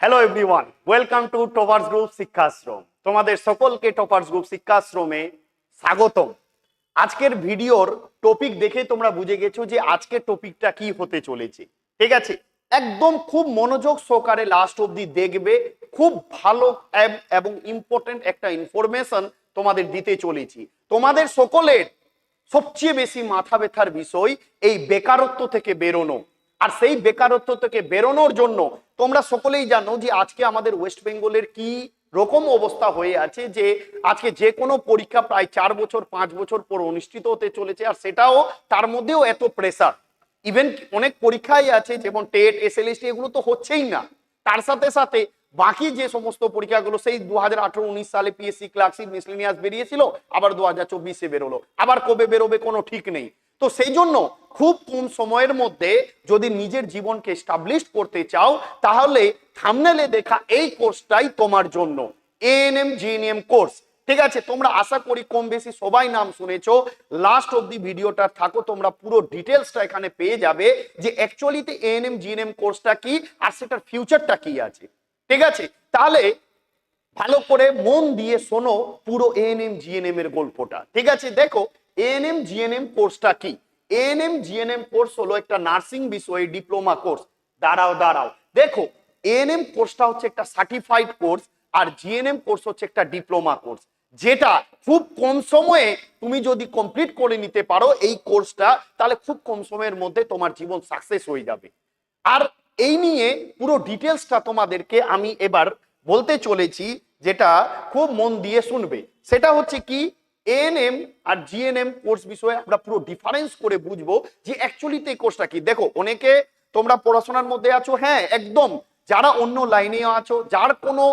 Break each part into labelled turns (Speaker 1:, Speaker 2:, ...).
Speaker 1: Hello everyone welcome to toppers group Shikshashram তোমাদের সকলকে toppers group শিক্ষাশ্রমে স্বাগতম। আজকের ভিডিওর টপিক দেখে তোমরা বুঝে গেছো যে আজকের টপিকটা কি হতে চলেছে। ঠিক আছে? একদম খুব মনোযোগ সহকারে লাস্ট অবধি দেখবে। খুব ভালো এবং ইম্পর্টেন্ট একটা ইনফরমেশন তোমাদের দিতে চলেছি। তোমাদের সকলের সবচেয়ে বেশি মাথা ব্যথার বিষয় এই বেকারত্ব থেকে বেরোনো। আর সেই বেকারত্ব থেকে বেরোনোর জন্য তোমরা সকলেই জানো যে আজকে আমাদের ওয়েস্ট বেঙ্গলের কি রকম অবস্থা হয়ে আছে যে আজকে যে কোনো পরীক্ষা প্রায় চার বছর, পাঁচ বছর পর অনুষ্ঠিত হতে চলেছে আর সেটাও তার মধ্যেও এত প্রেসার ইভেন অনেক পরীক্ষাই আছে যেমন টেট এস এল এগুলো তো হচ্ছেই না। তার সাথে সাথে বাকি যে সমস্ত পরীক্ষাগুলো, সেই দু হাজার আঠারো, উনিশ সালে পিএসসি ক্লার্কশিপ মিসলিনিয়াস বেরিয়েছিল, আবার দু হাজার চব্বিশে বেরোলো। আবার কবে বেরোবে কোনো ঠিক নেই। তো সেই জন্য খুব কম সময়ের মধ্যে যদি নিজের জীবনকে স্টাবলিশ করতে চাও, তাহলে থামনেলে দেখা এই কোর্সটাই তোমার জন্য। এএনএম জিএনএম কোর্স ঠিক আছে, তোমরা আশা করি কম বেশি সবাই নাম শুনেছো। লাস্ট অব দি ভিডিওটা থাকো, তোমরা পুরো ডিটেলসটা এখানে পেয়ে যাবে যে অ্যাকচুয়ালিতে এএনএম জিএনএম কোর্সটা কি, আর সেটার ফিউচারটা কি আছে। ঠিক আছে? তাহলে ভালো করে মন দিয়ে শোনো পুরো এএনএম জিএনএম এর গল্পটা। ঠিক আছে? দেখো এএনএম জিএনএম কোর্সটা কি? এএনএম জিএনএম কোর্স হলো একটা নার্সিং বিষয়ে ডিপ্লোমা কোর্স দাঁড়াও দাঁড়াও। দেখো এএনএম কোর্সটা হচ্ছে একটা সার্টিফাইড কোর্স আর জিএনএম কোর্স হচ্ছে একটা ডিপ্লোমা কোর্স যেটা খুব কম সময়ে তুমি যদি কমপ্লিট করে নিতে পারো এই কোর্সটা তাহলে খুব কম সময়ের মধ্যে তোমার জীবন সাকসেস হয়ে যাবে। আর এই নিয়ে পুরো ডিটেলসটা তোমাদেরকে আমি এবার বলতে চলেছি, যেটা খুব মন দিয়ে শুনবে। সেটা হচ্ছে কি এএনএম আর জিএনএম কোর্স বিষয়ে আমরা পুরো ডিফারেন্স করে বুঝব যে অ্যাকচুয়ালিতে এই কোর্সটা কি। দেখো, অনেকে তোমরা পড়াশোনার মধ্যে আছো হ্যাঁ একদম। যারা অন্য লাইনে আছো, যার কোনো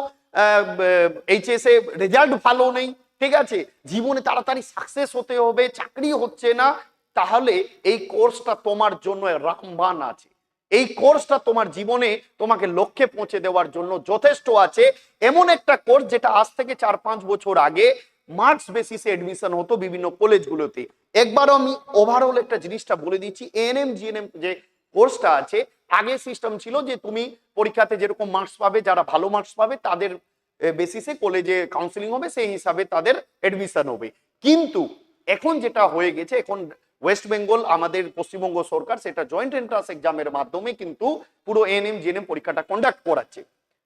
Speaker 1: এইচএস এ রেজাল্ট ভালো নেই, ঠিক আছে? জীবনে তাড়াতাড়ি সাকসেস হতে হবে, চাকরি হচ্ছে না, তাহলে এই কোর্সটা তোমার জন্য রামবান আছে। এই কোর্সটা তোমার জীবনে তোমাকে লক্ষ্যে পৌঁছে দেওয়ার জন্য যথেষ্ট আছে। এমন একটা কোর্স যেটা আজ থেকে চার পাঁচ বছর আগে মার্কস বেসিসে এডমিশন হতো বিভিন্ন কলেজগুলোতে। একবারও আমি ওভারঅল একটা জিনিসটা বলে দিচ্ছি এএনএম জিএনএম যে কোর্সটা আছে, আগে সিস্টেম ছিল যে তুমি পরীক্ষাতে যেরকম মার্কস পাবে, যারা ভালো মার্কস পাবে তাদের বেসিসে কলেজে কাউন্সিলিং হবে, সেই হিসাবে তাদের এডমিশন হবে। কিন্তু এখন যেটা হয়ে গেছে, এখন ওয়েস্ট বেঙ্গল আমাদের পশ্চিমবঙ্গ সরকার সেটা জয়েন্ট এন্ট্রান্স এক্সামের মাধ্যমে কিন্তু পুরো এএনএম জিএনএম পরীক্ষাটা কন্ডাক্ট করাচ্ছে।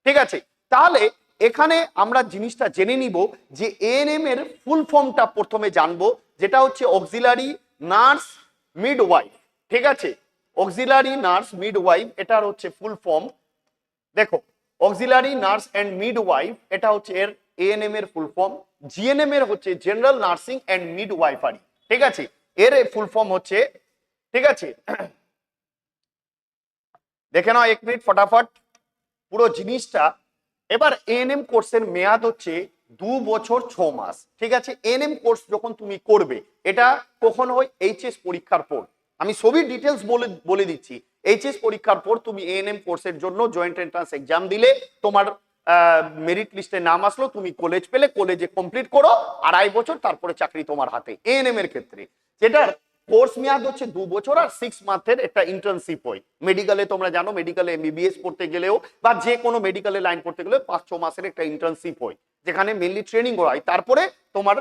Speaker 1: ঠিক আছে? তাহলে এখানে আমরা জিনিসটা জেনে নিব যে এএনএম এর ফুল ফর্মটা প্রথমে জানব, যেটা হচ্ছে অক্সিলারি নার্স মিড মিডওয়াইফ ঠিক আছে? অক্সিলারি নার্স মিড মিডওয়াইফ এটার হচ্ছে ফুল ফর্ম দেখো অক্সিলারি নার্স অ্যান্ড মিডওয়াইফ এটা হচ্ছে এর এএনএম এর ফুল ফর্ম জিএনএম এর হচ্ছে জেনারেল নার্সিং অ্যান্ড মিডওয়াইফারি ঠিক আছে? এর ফুল ফর্ম হচ্ছে, ঠিক আছে? দেখে নাও এক মিনিট, ফটাফট। পুরো জিনিসটা, এবার এএনএম কোর্সের মেয়াদ হচ্ছে দু বছর ছ মাস, ঠিক আছে? এএনএম কোর্স যখন তুমি করবে, এটা কখন হয় এইচএস পরীক্ষার পর, আমি সবই ডিটেলস বলে বলে দিচ্ছি এইচএস পরীক্ষার পর তুমি এএনএম কোর্সের জন্য জয়েন্ট এন্ট্রান্স এক্সাম দিলে, তোমার মেরিট লিস্টে নাম আসলো, তুমি কলেজ পেলে কলেজে কমপ্লিট করো, আড়াই বছর তারপরে চাকরি তোমার হাতে এএনএম এর ক্ষেত্রে। যেটার কোর্স মেয়াদ হচ্ছে দু বছর আর সিক্স মান্থের একটা ইন্টার্নশিপ হয়। মেডিকেলে তোমরা জানো মেডিকেলে এমবিবিএস পড়তে গেলেও বা যে কোনো মেডিকেলে লাইন পড়তে গেলেও পাঁচ, ছ মাসের একটা ইন্টার্নশিপ হয়, যেখানে মেনলি ট্রেনিং হয়। তারপরে তোমার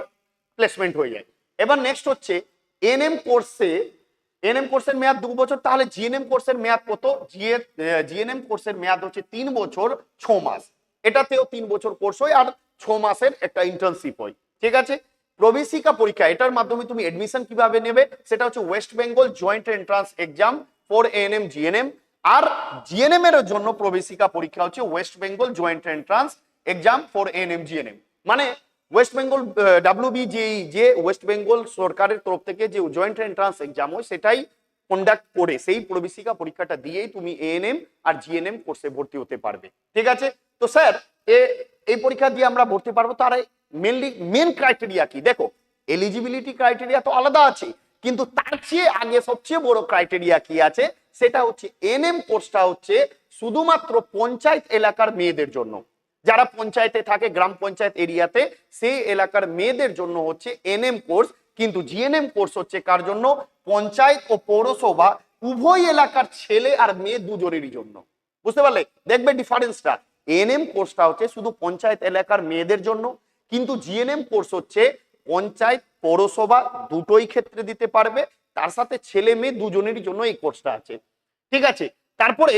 Speaker 1: প্লেসমেন্ট হয়ে যায়। এবার নেক্সট হচ্ছে এনএম কোর্সে এনএম কোর্সের মেয়াদ দু বছর, তাহলে জিএনএম কোর্সের মেয়াদ কত? জিএনএম কোর্সের মেয়াদ হচ্ছে তিন বছর, ছ মাস। এটাতেও তিন বছর কোর্স হয় আর ছ মাসের একটা ইন্টার্নশিপ হয়। ঠিক আছে? প্রবেশিকা পরীক্ষা, এটার মাধ্যমে তুমি এডমিশন কীভাবে নেবে? সেটা হচ্ছে West Bengal joint entrance exam for ANM GNM R GNM এর জন্য প্রবেশিকা পরীক্ষা হচ্ছে West Bengal joint entrance exam for ANM GNM মানে ওয়েস্ট বেঙ্গল ডাব্লিউবি যে যে ওয়েস্ট বেঙ্গল সরকারের তরফ থেকে যে জয়েন্ট এন্ট্রান্স এক্সাম হয়, সেটাই কন্ডাক্ট করে, সেই প্রবেশিকা পরীক্ষাটা দিয়েই তুমি এএনএম আর জিএনএম কোর্সে ভর্তি হতে পারবে। ঠিক আছে? তো স্যার, এ, এই পরীক্ষা দিয়ে আমরা ভর্তি পারব। তার মেনলি মেন ক্রাইটেরিয়া কি? দেখো এলিজিবিলিটি ক্রাইটেরিয়া তো আলাদা আছে, কিন্তু তার চেয়ে আগে সবচেয়ে বড় ক্রাইটেরিয়া কি আছে? সেটা হচ্ছে এনএম কোর্সটা হচ্ছে শুধুমাত্র পঞ্চায়েত এলাকার মেয়েদের জন্য। যারা পঞ্চায়েতে থাকে, গ্রাম পঞ্চায়েত এরিয়াতে, সেই এলাকার মেয়েদের জন্য হচ্ছে এনএম কোর্স কিন্তু জিএনএম কোর্স হচ্ছে কার জন্য? পঞ্চায়েত ও পৌরসভা উভয় এলাকার ছেলে আর মেয়ে দুজনেরই জন্য। বুঝতে পারলে? দেখবে ডিফারেন্সটা এএনএম কোর্সটা হচ্ছে শুধু পঞ্চায়েত এলাকার মেয়েদের জন্য কিন্তু জিএনএম কোর্স হচ্ছে পঞ্চায়েত, পৌরসভা দুটোই ক্ষেত্রে দিতে পারবে। তার সাথে ছেলে মেয়ে দুজনেরই জন্য এই কোর্সটা আছে। ঠিক আছে? তারপরে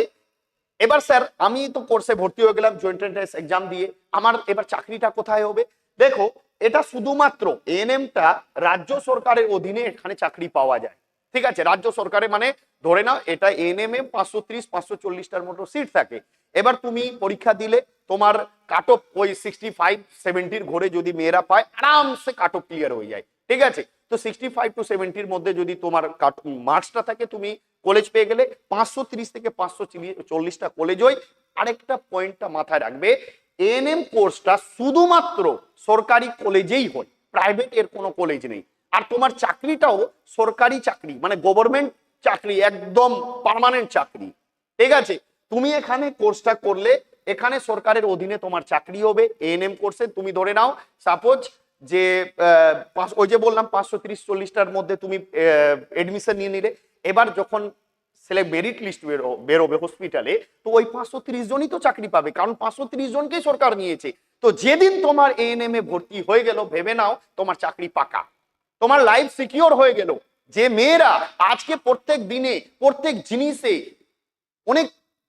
Speaker 1: এবার স্যার, আমি তো কোর্সে ভর্তি হয়ে গেলাম জয়েন্ট এন্ট্রান্স এক্সাম দিয়ে। আমার এবার চাকরিটা কোথায় হবে? দেখো, এটা শুধুমাত্র এএনএমটা রাজ্য সরকারের অধীনে এখানে চাকরি পাওয়া যায়। ঠিক আছে? রাজ্য সরকারে মানে ধরে নাও, এটা এএনএম এ পাঁচশো ত্রিশ, পাঁচশো চল্লিশটার মতো সিট থাকে। এবার তুমি পরীক্ষা দিলে তোমার কাট অফ ওই সিক্সটি ফাইভ সেভেন্টির ঘরে যদি মেয়েরা পায়, আরামসে কাট অফ ক্লিয়ার হয়ে যায়। ঠিক আছে? তো সিক্সটি ফাইভ টু সেভেন্টির মধ্যে যদি তোমার মার্কসটা থাকে, তুমি কলেজ পেয়ে গেলে পাঁচশো তিরিশ থেকে পাঁচশো চল্লিশটা কলেজ হয় আরেকটা পয়েন্টটা মাথায় রাখবে এএনএম কোর্সটা শুধুমাত্র সরকারি কলেজেই হয় প্রাইভেট এর কোনো কলেজ নেই। আর তোমার চাকরিটাও সরকারি চাকরি মানে গভর্নমেন্ট চাকরি, একদম পার্মানেন্ট চাকরি। ঠিক আছে? তুমি এখানে কোর্সটা করলে, এখানে সরকারের অধীনে তোমার চাকরি হবে এএনএম কোর্সে তুমি ধরে নাও সাপোজ যে ওই যে বললাম পাঁচশো তিরিশ, চল্লিশটার মধ্যে তুমি এডমিশন নিয়ে নিলে, এবার যখন ছেলে মেরিট লিস্ট বেরো, বেরোবে হসপিটালে তো ওই পাঁচশো তিরিশ জনই তো চাকরি পাবে, কারণ পাঁচশো তিরিশ জনকেই সরকার নিয়েছে। তো যেদিন তোমার এএনএম এ ভর্তি হয়ে গেল, ভেবে নাও, তোমার চাকরি পাকা। তোমার লাইফ সিকিওর হয়ে গেল। যে মেয়েরা আজকে প্রত্যেক দিনে, প্রত্যেক জিনিসে অনেক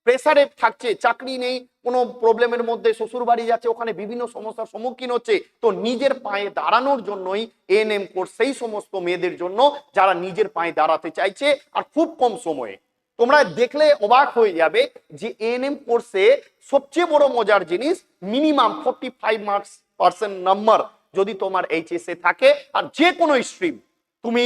Speaker 1: প্রেসারে থাকছে, চাকরি নেই, কোনো প্রবলেমের মধ্যে শ্বশুর বাড়ি যাচ্ছে, ওখানে বিভিন্ন সমস্যার সম্মুখীন হচ্ছে। তো নিজের পায়ে দাঁড়ানোর জন্যই এএনএম কোর্স সেই সমস্ত মেয়েদের জন্য যারা নিজের পায়ে দাঁড়াতে চাইছে, আর খুব কম সময়ে। তোমরা দেখলে অবাক হয়ে যাবে যে এএনএম কোর্সে সবচেয়ে বড় মজার জিনিস minimum forty five marks percent number যদি তোমার এইচএস এ থাকে, আর যে কোনো স্ট্রিম তুমি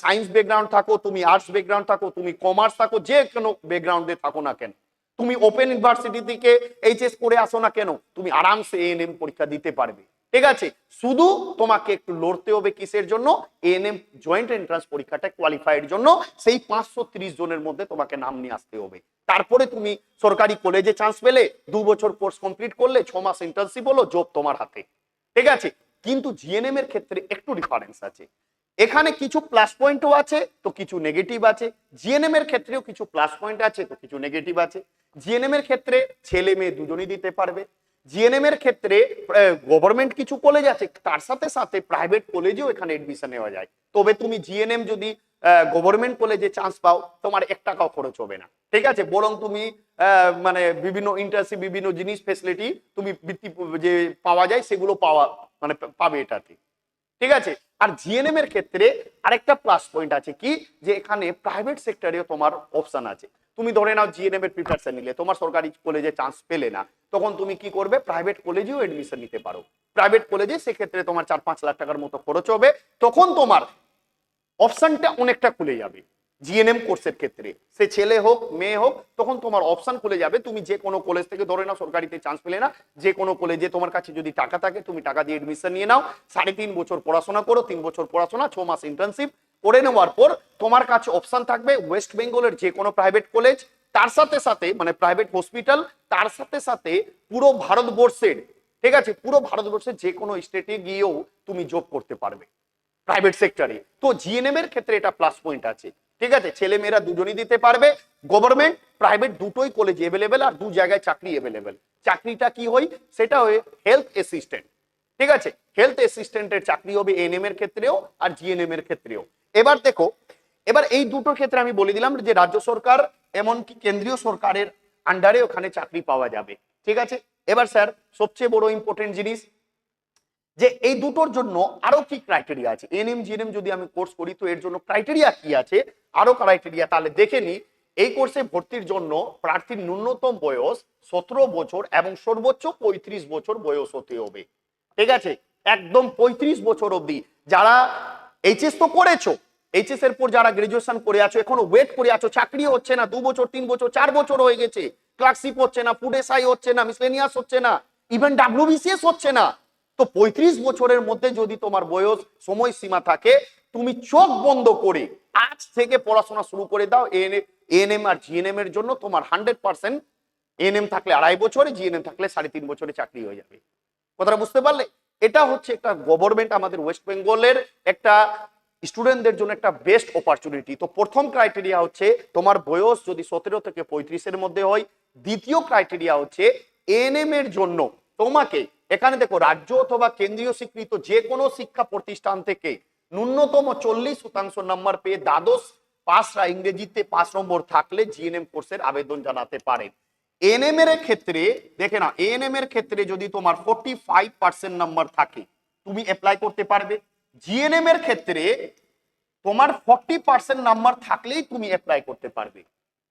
Speaker 1: সায়েন্স ব্যাকগ্রাউন্ড থাকো, তুমি আর্টস ব্যাকগ্রাউন্ড থাকো, তুমি কমার্স থাকো, যে কোনো ব্যাকগ্রাউন্ডে থাকো না কেন। তুমি ওপেন ইউনিভার্সিটি থেকে এইচএস করে আসো না কেন? তুমি আরামসে এএনএম পরীক্ষা দিতে পারবে। ঠিক আছে? শুধু তোমাকে একটু লড়তে হবে কিসের জন্য? এএনএম জয়েন্ট এন্ট্রান্স পরীক্ষাটা কোয়ালিফাইয়ের জন্য। সেই পাঁচশো ত্রিশ জনের মধ্যে তোমাকে নাম নিয়ে আসতে হবে। তারপরে তুমি সরকারি কলেজে চান্স পেলে, দু বছর কোর্স কমপ্লিট করলে, ছ মাস ইন্টার্নশিপ হলো জব তোমার হাতে। ঠিক আছে? কিন্তু জিএনএম এর ক্ষেত্রে একটু ডিফারেন্স আছে। এখানে কিছু প্লাস পয়েন্টও আছে, তো কিছু নেগেটিভ আছে। জিএনএম এর ক্ষেত্রেও কিছু প্লাস পয়েন্ট আছে, তো কিছু নেগেটিভ আছে। জিএনএম এর ক্ষেত্রে ছেলে মেয়ে দুজনই দিতে পারবে। জিএনএম এর ক্ষেত্রে গভর্নমেন্ট কিছু কলেজ আছে, তার সাথে সাথে প্রাইভেট কলেজেও এখানে এডমিশন নেওয়া যায়। তবে তুমি জিএনএম যদি গভর্নমেন্ট কলেজে চান্স পাও, তোমার এক টাকাও খরচ হবে না। ঠিক আছে? বরং তুমি মানে বিভিন্ন ইন্টার্নশিপ বিভিন্ন জিনিস ফেসিলিটি তুমি বৃত্তি, যে পাওয়া যায়, সেগুলো পাওয়া মানে পাবে এটাতে। ঠিক আছে? আর জিএনএম এর ক্ষেত্রে আরেকটা প্লাস পয়েন্ট আছে কি? যে এখানে প্রাইভেট সেক্টরেও তোমার অপশন আছে। তুমি ধরে নাও জিএনএম এর প্রিপারেশন নিলে, তোমার সরকারি কলেজে চান্স পেলে না, তখন তুমি কি করবে? প্রাইভেট কলেজেও এডমিশন নিতে পারো। প্রাইভেট কলেজে সেক্ষেত্রে তোমার চার পাঁচ লাখ টাকার মতো খরচ হবে, তখন তোমার অপশনটা অনেকটা খুলে যাবে। জিএনএম কোর্সের ক্ষেত্রে। সে ছেলে হোক, মেয়ে হোক, তখন তোমার অপশন খুলে যাবে। তুমি যে কোনো কলেজ থেকে ধরে নাও, সরকারিতে চান্স পেলে না। যে কোনো কলেজে তোমার কাছে যদি টাকা থাকে, তুমি টাকা দিয়ে এডমিশন নিয়ে নাও। সাড়ে তিন বছর পড়াশোনা করো, তিন বছর পড়াশোনা, ছ মাস ইন্টার্নশিপ করে নেওয়ার পর তোমার কাছে অপশন থাকবে ওয়েস্ট বেঙ্গলের যে কোনো প্রাইভেট কলেজ তার সাথে সাথে মানে প্রাইভেট হসপিটাল তার সাথে সাথে পুরো ভারতবর্ষের, ঠিক আছে? পুরো ভারতবর্ষের যে কোনো স্টেটে গিয়েও তুমি জব করতে পারবে। প্রাইভেট সেক্টরে তো জিএনএম এর ক্ষেত্রে এটা প্লাস পয়েন্ট আছে। ঠিক আছে? ছেলে মেয়েরা দুজনই দিতে পারবে। গভর্নমেন্ট প্রাইভেট দুটোই কলেজ এভেলেবেল আর দু জায়গায় চাকরি এভেলেবেল চাকরিটা কি হয়? সেটা হয় হেলথ অ্যাসিস্ট্যান্ট ঠিক আছে? হেলথ অ্যাসিস্ট্যান্টের চাকরি হবে এনএম এর ক্ষেত্রেও আর জিএনএম এর ক্ষেত্রেও। এবার দেখো, এবার এই দুটোর ক্ষেত্রে আমি বলে দিলাম যে রাজ্য সরকার এমনকি কেন্দ্রীয় সরকারের আন্ডারে ওখানে চাকরি পাওয়া যাবে। ঠিক আছে? এবার স্যার সবচেয়ে বড় ইম্পর্টেন্ট জিনিস যে এই দুটোর জন্য আরও কি ক্রাইটেরিয়া আছে? এনএম জিএনএম যদি আমি কোর্স করি, তো এর জন্য ক্রাইটেরিয়া কি আছে? আরও ক্রাইটেরিয়া তাহলে দেখে নি। এই কোর্সে ভর্তির জন্য প্রার্থীর ন্যূনতম বয়স সতেরো বছর এবং সর্বোচ্চ পঁয়ত্রিশ বছর বয়স হতে হবে। ঠিক আছে? একদম পঁয়ত্রিশ বছর অবধি। যারা এইচএস তো করেছ এইচএস এর পর যারা গ্রাজুয়েশন করে আছো, এখনও ওয়েট করে আছো চাকরি হচ্ছে না, দু বছর, তিন বছর, চার বছর হয়ে গেছে। ক্লার্কশিপ হচ্ছে না ফুড হচ্ছে না মিসলেনিয়াস হচ্ছে না ইভেন ডাব্লিউবিসিএস হচ্ছে না। তো পঁয়ত্রিশ বছরের মধ্যে যদি তোমার বয়স সময়সীমা থাকে, তুমি চোখ বন্ধ করে আজ থেকে পড়াশোনা শুরু করে দাও। এএনএম আর জিএনএম এর জন্য তোমার হান্ড্রেড পার্সেন্ট এএনএম থাকলে আড়াই বছরে জিএনএম থাকলে সাড়ে তিন বছরে চাকরি হয়ে যাবে। কথাটা বুঝতে পারলে? এটা হচ্ছে একটা গভর্নমেন্ট আমাদের ওয়েস্ট বেঙ্গলের একটা স্টুডেন্টদের জন্য একটা বেস্ট অপরচুনিটি তো প্রথম ক্রাইটেরিয়া হচ্ছে তোমার বয়স যদি সতেরো থেকে পঁয়ত্রিশের মধ্যে হয়, দ্বিতীয় ক্রাইটেরিয়া হচ্ছে এএনএম এর জন্য তোমাকে এখানে দেখো, রাজ্য অথবা কেন্দ্রীয় স্বীকৃত যে কোনো শিক্ষা প্রতিষ্ঠান থেকে ন্যূনতম চল্লিশ শতাংশ নাম্বার পেয়ে দ্বাদশ পাসরা ইংরেজিতে পাঁচ নম্বর থাকলে জিএনএম কোর্সের আবেদন জানাতে পারেন এএনএম এর ক্ষেত্রে, দেখে না এএনএম এর ক্ষেত্রে যদি তোমার ফোর্টি ফাইভ পার্সেন্ট নাম্বার থাকে, তুমি অ্যাপ্লাই করতে পারবে। জিএনএম এর ক্ষেত্রে তোমার ফর্টি পার্সেন্ট নাম্বার থাকলেই তুমি অ্যাপ্লাই করতে পারবে।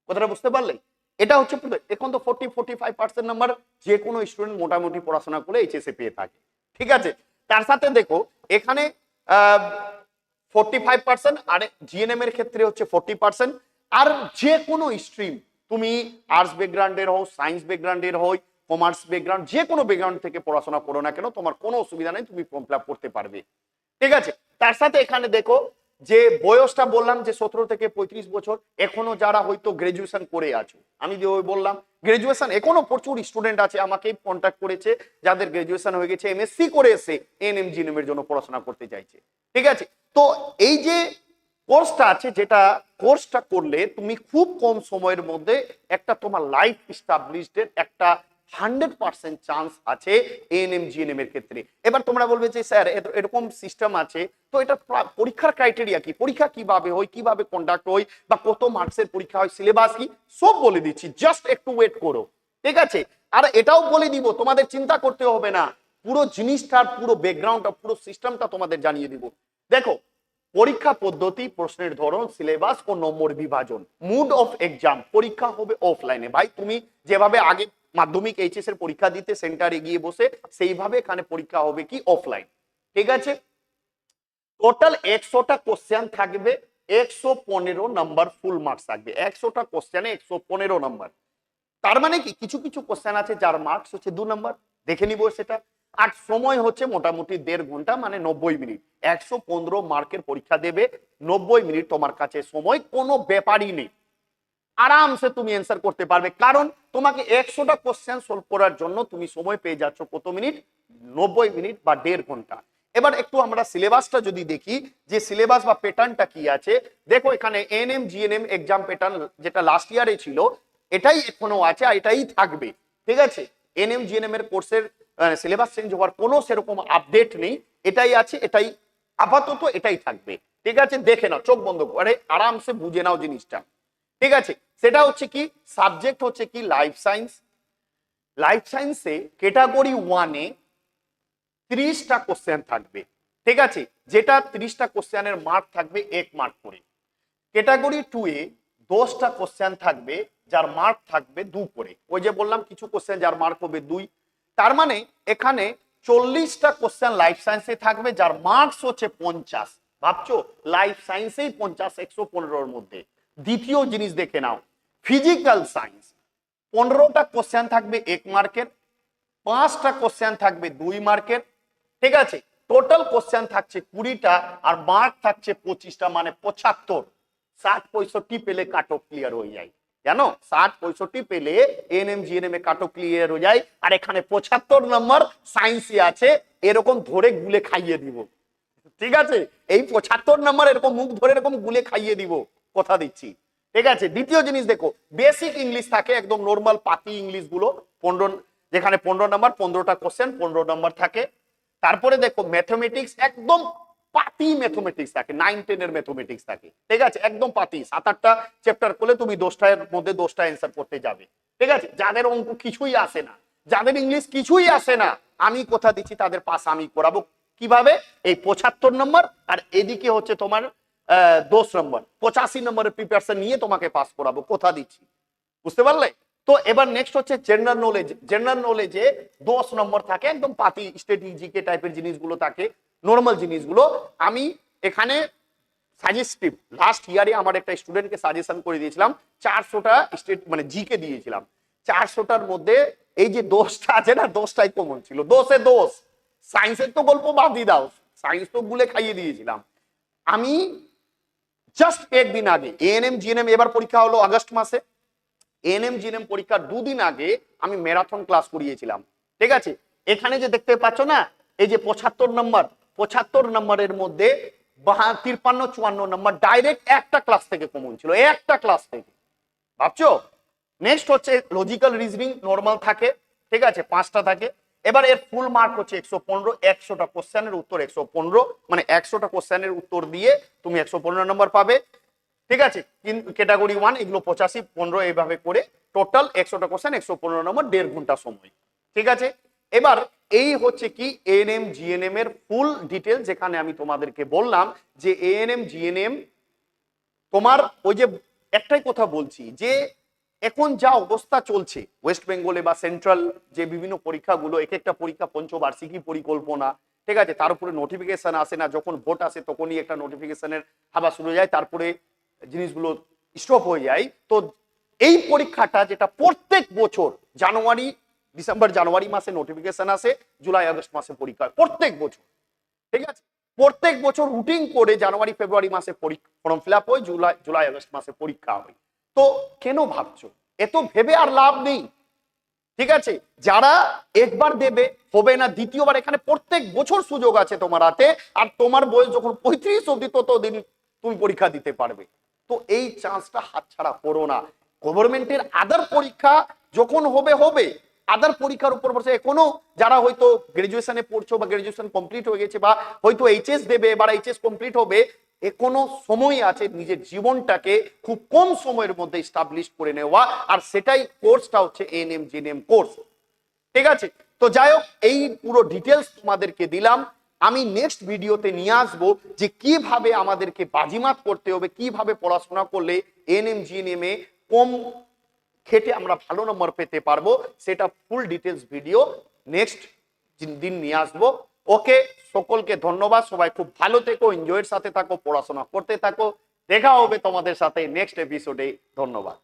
Speaker 1: কথাটা বুঝতে পারলে? এটা হচ্ছে এখন তো forty forty five percent number যে কোনো স্টুডেন্ট মোটামুটি পড়াশোনা করে এইচএসএ পেয়ে থাকে, ঠিক আছে? তার সাথে দেখো, এখানে ফোর্টি ফাইভ পার্সেন্ট আর জিএনএম এর ক্ষেত্রে হচ্ছে পার্সেন্ট আর যে কোনো স্ট্রিম তুমি আর্টস ব্যাকগ্রাউন্ডের হও সায়েন্স ব্যাকগ্রাউন্ডের হই কমার্স ব্যাকগ্রাউন্ড যে কোনো ব্যাকগ্রাউন্ড থেকে পড়াশোনা করো না কেন, তোমার কোনো অসুবিধা নেই, তুমি ফর্ম ফিল করতে পারবে, ঠিক আছে? তার সাথে এখানে দেখো যে বয়সটা বললাম যে সতেরো থেকে পঁয়ত্রিশ বছর, এখনও যারা হয়তো গ্রাজুয়েশন করে আছো, আমি যে বললাম গ্রাজুয়েশন এখনও প্রচুর স্টুডেন্ট আছে আমাকে কন্ট্যাক্ট করেছে, যাদের গ্রাজুয়েশন হয়ে গেছে এমএসসি করে এসে এনএম এর জন্য পড়াশোনা করতে চাইছে। ঠিক আছে? তো এই যে কোর্সটা আছে, যেটা কোর্সটা করলে তুমি খুব কম সময়ের মধ্যে একটা তোমার লাইফ এস্টাবলিশড একটা হান্ড্রেড পার্সেন্ট চান্স আছে এএনএম জিএনএম এর ক্ষেত্রে। এবার তোমরা বলবে যে, স্যার এরকম সিস্টেম আছে, তো এটা পরীক্ষার ক্রাইটেরিয়া কি? পরীক্ষা কীভাবে হয়? কীভাবে কন্ডাক্ট হয়? বা কত মার্কসের পরীক্ষা হয়? সিলেবাস কি? সব বলে দিচ্ছি জাস্ট একটু ওয়েট করো, ঠিক আছে? আর এটাও বলে দিব, তোমাদের চিন্তা করতে হবে না। পুরো জিনিসটার পুরো ব্যাকগ্রাউন্ডটা পুরো সিস্টেমটা তোমাদের জানিয়ে দিব। দেখো, পরীক্ষা পদ্ধতি, প্রশ্নের ধরন সিলেবাস ও নম্বর বিভাজন। মুড অফ এক্সাম পরীক্ষা হবে অফলাইনে ভাই, তুমি যেভাবে আগে মাধ্যমিক এইচএস এর পরীক্ষা দিতে সেন্টারে গিয়ে বসে সেইভাবে এখানে পরীক্ষা হবে কি অফলাইন ঠিক আছে? টোটাল একশোটা কোশ্চেন থাকবে, একশো পনেরো নাম্বার ফুল মার্কস থাকবে। একশোটা কোশ্চেনে একশো পনেরো নাম্বার তার মানে কি? কিছু কিছু কোশ্চেন আছে যার মার্কস হচ্ছে দু নাম্বার দেখে নিব সেটা। আর সময় হচ্ছে মোটামুটি দেড় ঘণ্টা মানে নব্বই মিনিট। একশো পনেরো মার্কের পরীক্ষা দেবে, নব্বই মিনিট তোমার কাছে। সময় কোনো ব্যাপারই নেই। আরামসে তুমি অ্যান্সার করতে পারবে। কারণ তোমাকে একশোটা কোশ্চেন সলভ করার জন্য তুমি সময় পেয়ে যাচ্ছ কত মিনিট? নব্বই মিনিট বা দেড় ঘণ্টা। এবার একটু আমরা সিলেবাসটা যদি দেখি, যে সিলেবাস বা প্যাটার্নটা কি আছে? দেখো এখানে এনএম জিএনএম এক্সাম প্যাটার্ন যেটা লাস্ট ইয়ারে ছিল, এটাই এখনও আছে আর এটাই থাকবে। ঠিক আছে? এনএম জিএনএম এর কোর্সের সিলেবাস চেঞ্জ হওয়ার কোনো সেরকম আপডেট নেই। এটাই আছে, এটাই আপাতত এটাই থাকবে। ঠিক আছে? দেখে নাও, চোখ বন্ধ করে। আরামসে বুঝে নাও জিনিসটা। ঠিক আছে, সেটা হচ্ছে কি? সাবজেক্ট হচ্ছে কি? লাইফ সায়েন্স লাইফ সায়েন্সে ক্যাটাগরি ওয়ানে ত্রিশটা কোশ্চেন থাকবে। ঠিক আছে, যেটা ত্রিশটা কোশ্চেনের মার্ক থাকবে এক মার্ক করে। ক্যাটাগরি টু এ দশটা কোশ্চেন থাকবে, যার মার্ক থাকবে দু করে। ওই যে বললাম, কিছু কোশ্চেন যার মার্ক হবে দুই। তার মানে এখানে চল্লিশটা কোশ্চেন লাইফ সায়েন্সে থাকবে, যার মার্কস হচ্ছে পঞ্চাশ। ভাবছ? লাইফ সায়েন্সেই পঞ্চাশ, একশো পনেরোর মধ্যে। দ্বিতীয় জিনিস দেখে নাও। ফিজিক্যাল সায়েন্স পনেরোটা কোশ্চেন থাকবে এক মার্কের পাঁচটা কোশ্চেন থাকবে দুই মার্কের ঠিক আছে? টোটাল কোশ্চেন থাকছে কুড়িটা আর মার্ক থাকছে পঁচিশটা মানে পঁচাত্তর। ষাট পঁয়ষট্টি পেলে কাটো ক্লিয়ার হয়ে যায়। জানো ষাট পঁয়ষট্টি পেলে N M G N M এ কাটো ক্লিয়ার হয়ে যায়। আর এখানে পঁচাত্তর নম্বর সায়েন্সে আছে, এরকম ধরে গুলে খাইয়ে দিব। ঠিক আছে? এই পঁচাত্তর নম্বর এরকম মুখ ধরে এরকম গুলে খাইয়ে দিব। কথা দিচ্ছি। ঠিক আছে? দ্বিতীয় জিনিস দেখো বেসিক ইংলিশ থাকে একদম নর্মাল পাতি ইংলিশগুলো, পনেরো, যেখানে পনেরো নম্বর পনেরোটা কোশ্চেন পনেরো নম্বর থাকে। তারপরে দেখো ম্যাথমেটিক্স একদম পাতি ম্যাথমেটিক্স থাকে নাইন টেনের ম্যাথমেটিক্স থাকে। ঠিক আছে? একদম পাতি, সাত, আটটা চ্যাপ্টার করলে তুমি দশটার মধ্যে দশটা অ্যান্সার করতে যাবে। ঠিক আছে? যাদের অঙ্ক কিছুই আসে না, যাদের ইংলিশ কিছুই আসে না, আমি কথা দিচ্ছি, তাদের পাস আমি করাবো। কীভাবে? এই পঁচাত্তর নম্বর আর এদিকে হচ্ছে তোমার দশ নম্বর। পঁচাশি নম্বরের প্রিপারেশন নিয়ে তোমাকে পাস করাবো। কথা দিচ্ছি? বুঝতে পারলে? তো এবার নেক্সট হচ্ছে জেনারেল নলেজ জেনারেল নলেজে দশ নম্বর থাকে, একদম পাতি স্ট্র্যাটেজিকে টাইপের জিনিসগুলো থাকে নর্মাল জিনিসগুলো। আমি এখানে সাজেস্টিভ লাস্ট ইয়ারে আমার একটা স্টুডেন্টকে সাজেশন করে দিয়েছিলাম, চারশোটা স্টেট মানে জিকে দিয়েছিলাম। চারশোটার মধ্যে এই যে দোষটা আছে না, দোষটাই কমন ছিল। দোষে দোষ। সায়েন্সের তো গল্প বাদই দাও। সায়েন্স তো গুলে খাইয়ে দিয়েছিলাম। আমি জাস্ট একদিন আগে। এএনএম জিএনএম এবার পরীক্ষা হলো আগস্ট মাসে। এএনএম জিএনএম পরীক্ষার দুদিন আগে আমি ম্যারাথন ক্লাস করিয়েছিলাম। ঠিক আছে? এখানে যে দেখতে পাচ্ছ না, এই যে পঁচাত্তর নম্বর পঁচাত্তর নম্বরের মধ্যে তিপ্পান্ন চুয়ান্ন নম্বর ডাইরেক্ট একটা ক্লাস থেকে কমন ছিল, একটা ক্লাস থেকে। ভাবছ? নেক্সট হচ্ছে লজিক্যাল রিজনিং নর্মাল থাকে। ঠিক আছে? পাঁচটা থাকে। এবার এর ফুল মার্ক হচ্ছে একশো পনেরো, একশোটা কোশ্চেনের উত্তর একশো পনেরো মানে একশোটা কোশ্চেনের উত্তর দিয়ে তুমি একশো পনেরো নম্বর পাবে। ঠিক আছে? ক্যাটাগরি ওয়ান এগুলো পঁচাশি, পনেরো এইভাবে করে টোটাল একশোটা কোশ্চেন, একশো পনেরো নম্বর দেড় ঘণ্টা সময়। ঠিক আছে? এবার এই হচ্ছে কি এএনএম জিএনএম এর ফুল ডিটেল যেখানে আমি তোমাদেরকে বললাম যে এএনএম জিএনএম তোমার ওই যে একটাই কথা বলছি যে এখন যা অবস্থা চলছে ওয়েস্ট বেঙ্গলে বা সেন্ট্রাল যে বিভিন্ন পরীক্ষাগুলো, এক একটা পরীক্ষা পঞ্চবার্ষিকী পরিকল্পনা, ঠিক আছে? তার উপরে নোটিফিকেশন আসে না, যখন ভোট আসে তখনই একটা নোটিফিকেশনের হাবা শুরু যায়, তারপরে জিনিসগুলো স্টপ হয়ে যায়। তো এই পরীক্ষাটা যেটা প্রত্যেক বছর, জানুয়ারি ডিসেম্বর জানুয়ারি মাসে নোটিফিকেশন আসে জুলাই আগস্ট মাসে পরীক্ষা প্রত্যেক বছর। ঠিক আছে? প্রত্যেক বছর রুটিন করে জানুয়ারি ফেব্রুয়ারি মাসে ফর্ম ফিল আপ হয় জুলাই জুলাই আগস্ট মাসে পরীক্ষা হয়। তো কেন ভাবছ? এত ভেবে আর লাভ নেই। ঠিক আছে? যারা একবার দেবে, হবে না, দ্বিতীয়বার। এখানে প্রত্যেক বছর সুযোগ আছে তোমার হাতে, আর তোমার বয়স যখন পঁয়ত্রিশ অব্দি ততদিন তুমি পরীক্ষা দিতে পারবে। তো এই চান্সটা হাতছাড়া করো না। গভর্নমেন্টের আদার পরীক্ষা যখন হবে হবে। আদার পরীক্ষার উপর বসে এখনও যারা হয়তো গ্রাজুয়েশনে পড়ছো বা গ্রাজুয়েশন কমপ্লিট হয়ে গেছে বা হয়তো এইচএস দেবে বা এইচএস কমপ্লিট হবে এখনও সময় আছে নিজের জীবনটাকে খুব কম সময়ের মধ্যে স্টাবলিশ করে নেওয়া, আর সেটাই কোর্সটা হচ্ছে এন এনএম জিএনএম কোর্স ঠিক আছে? তো যাই হোক, এই পুরো ডিটেলস তোমাদেরকে দিলাম। আমি নেক্সট ভিডিওতে নিয়ে আসব যে কীভাবে আমাদেরকে বাজিমাত করতে হবে, কীভাবে পড়াশোনা করলে এন এনএম জিএনএম এ কম খেটে আমরা ভালো নম্বর পেতে পারব, সেটা ফুল ডিটেলস ভিডিও নেক্সট দিন নিয়ে আসব। ওকে, সকলকে ধন্যবাদ। সবাই খুব ভালো থেকো এনজয়ের সাথে থাকো, পড়াশোনা করতে থাকো। দেখা হবে তোমাদের সাথে নেক্সট এপিসোডে ধন্যবাদ।